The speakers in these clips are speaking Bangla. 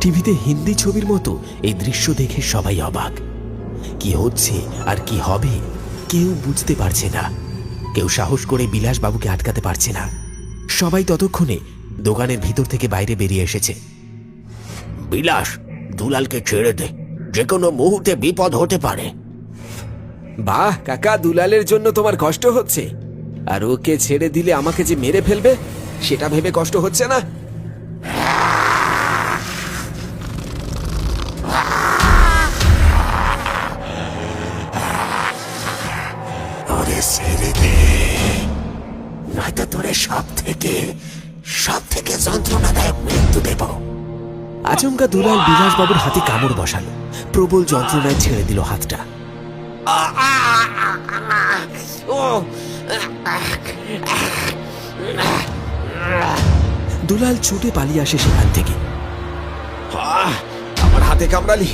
টিভিতে হিন্দি ছবির মতো এই দৃশ্য দেখে সবাই অবাক। কি হচ্ছে আর কি হবে, কেউ বুঝতে পারছে না। কেউ সাহস করে বিলাসবাবুকে আটকাতে পারছে না। সবাই ততক্ষণে দোকানের ভিতর থেকে বাইরে বেরিয়ে এসেছে। বিলাস, দুলালকে ছেড়ে দে। যে কোনো মুহূর্তে বিপদ হতে পারে। বাহ, কাকা, দুলালের জন্য তোমার কষ্ট হচ্ছে। আর ওকে ছেড়ে দিলে আমাকে যে মেরে ফেলবে, সেটা ভেবে কষ্ট হচ্ছে না? ওরে ছেড়ে দে। নয়তো তোরে সব থেকে সব থেকে যন্ত্রণাদায়ক মৃত্যু দেব। আচমকা দুলাল বিলাসবাবুর হাতে কামড় বসালো। প্রবল যন্ত্রণায় ছেড়ে দিল হাতটা। দুলাল ছুটে পালিয়ে আসে সেখান থেকে। আমার হাতে কামড়ালি।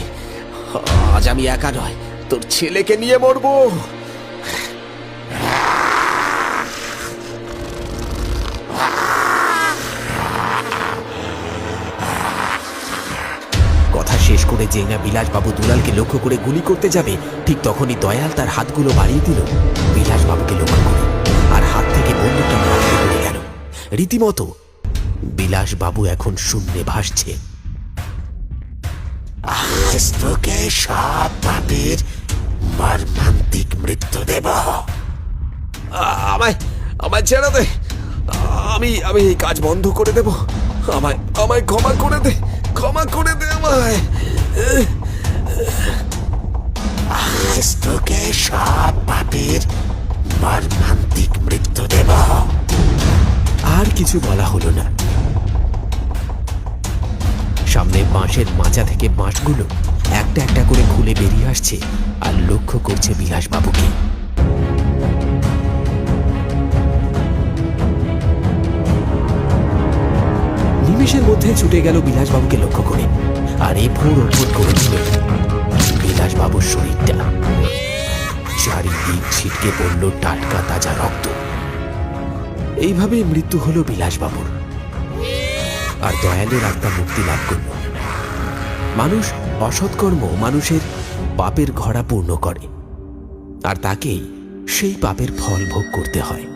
আজ আমি একা নয় তোর ছেলেকে নিয়ে মরবো। শেষ করে যেই না বিলাসবাবু দুলালকে লক্ষ্য করে গুলি করতে যাবে ঠিক তখনই দয়াল তার হাতগুলো বাড়িয়ে দিল। বিলাসবাবুকে লক্ষ্য করে আর হাত থেকে বন্দুকটা মাটিতে পড়ে গেল। রীতিমতো বিলাসবাবু এখন শূন্যে ভাসছে। আজ তোকে সব পাপের মর্মান্তিক মৃত্যু দেব। আমায় আমায় ছেড়ে দে। আমি আমি এই কাজ বন্ধ করে দেব। আমায় আমায় ক্ষমা করে দে। ক্ষমা করে দে আমায়। আজ তোকে সব পাপের মর্মান্তিক মৃত্যু দেব। আর কিছু বলা হলো না। সামনে বাঁশের মাচা থেকে বাঁশগুলো একটা একটা করে খুলে বেরিয়ে আসছে আর লক্ষ্য করছে বিলাসবাবুকে। মধ্যে ছুটে গেল বিলাসবাবুকে লক্ষ্য করে। আর এ ভোর ওঠর করে দিল বিলাসবাবুর শরীরটা। চারিদিক ছিটকে পড়ল টাটকা তাজা রক্ত। এইভাবেই মৃত্যু হলো বিলাসবাবুর। আর দয়ালের আত্মা মুক্তি লাভ করল। মানুষ অসৎকর্ম মানুষের পাপের ঘড়া পূর্ণ করে। আর তাকেই সেই পাপের ফল ভোগ করতে হয়।